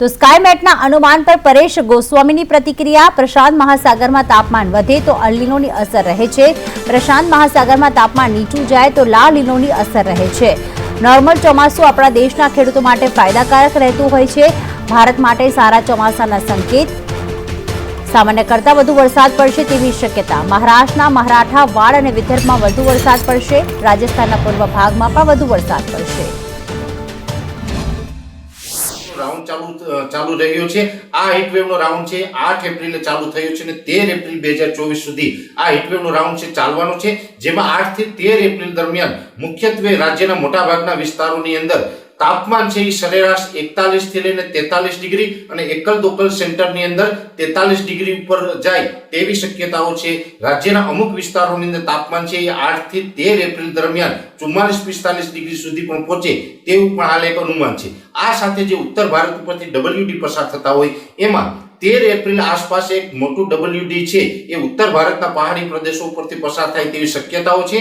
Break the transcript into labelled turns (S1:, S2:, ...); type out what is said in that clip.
S1: તો સ્કાયમેટના અનુમાન પર પરેશ ગોસ્વામીની પ્રતિક્રિયા. પ્રશાંત મહાસાગરમાં તાપમાન વધે તો અલ્લીનોની અસર રહે છે. પ્રશાંત મહાસાગરમાં તાપમાન નીચું જાય તો લા લીનોની અસર રહે છે. નોર્મલ ચોમાસું આપણા દેશના ખેડૂતો માટે ફાયદાકારક રહેતું હોય છે. ભારત માટે સારા ચોમાસાના સંકેત. સામાન્ય કરતાં વધુ વરસાદ પડશે તેવી શક્યતા. મહારાષ્ટ્રના મહારાઠા વાડ અને વિદર્ભમાં વધુ વરસાદ પડશે. રાજસ્થાનના પૂર્વ ભાગમાં પણ વધુ વરસાદ પડશે.
S2: રાઉન્ડ ચાલુ ચાલુ રહ્યો છે. આ હીટવેવનો રાઉન્ડ છે, આઠ એપ્રિલે ચાલુ થયો છે અને તેર એપ્રિલ બે હજાર ચોવીસ સુધી આ હીટવેવનો રાઉન્ડ છે, ચાલવાનો છે. જેમાં આઠથી તેર એપ્રિલ દરમિયાન મુખ્યત્વે રાજ્યના મોટાભાગના વિસ્તારોની અંદર તાપમાન છે એ સરેરાશ એકતાલીસથી લઈને તેતાલીસ ડિગ્રી અને એકલ દોકલ સેન્ટરની અંદર તેતાલીસ ડિગ્રી ઉપર જાય તેવી શક્યતાઓ છે. રાજ્યના અમુક વિસ્તારોની અંદર તાપમાન છે એ આઠથી તેર એપ્રિલ દરમિયાન ચુમ્માલીસ પિસ્તાલીસ ડિગ્રી સુધી પણ પહોંચે તેવું પણ હાલ એક અનુમાન છે. આ સાથે જે ઉત્તર ભારત ઉપરથી ડબલ્યુડી પસાર થતા હોય, એમાં તેર એપ્રિલ આસપાસ એક મોટું ડબલ્યુડી છે. એ ઉત્તર ભારતના પહાડી પ્રદેશો ઉપરથી પસાર થાય તેવી શક્યતાઓ છે.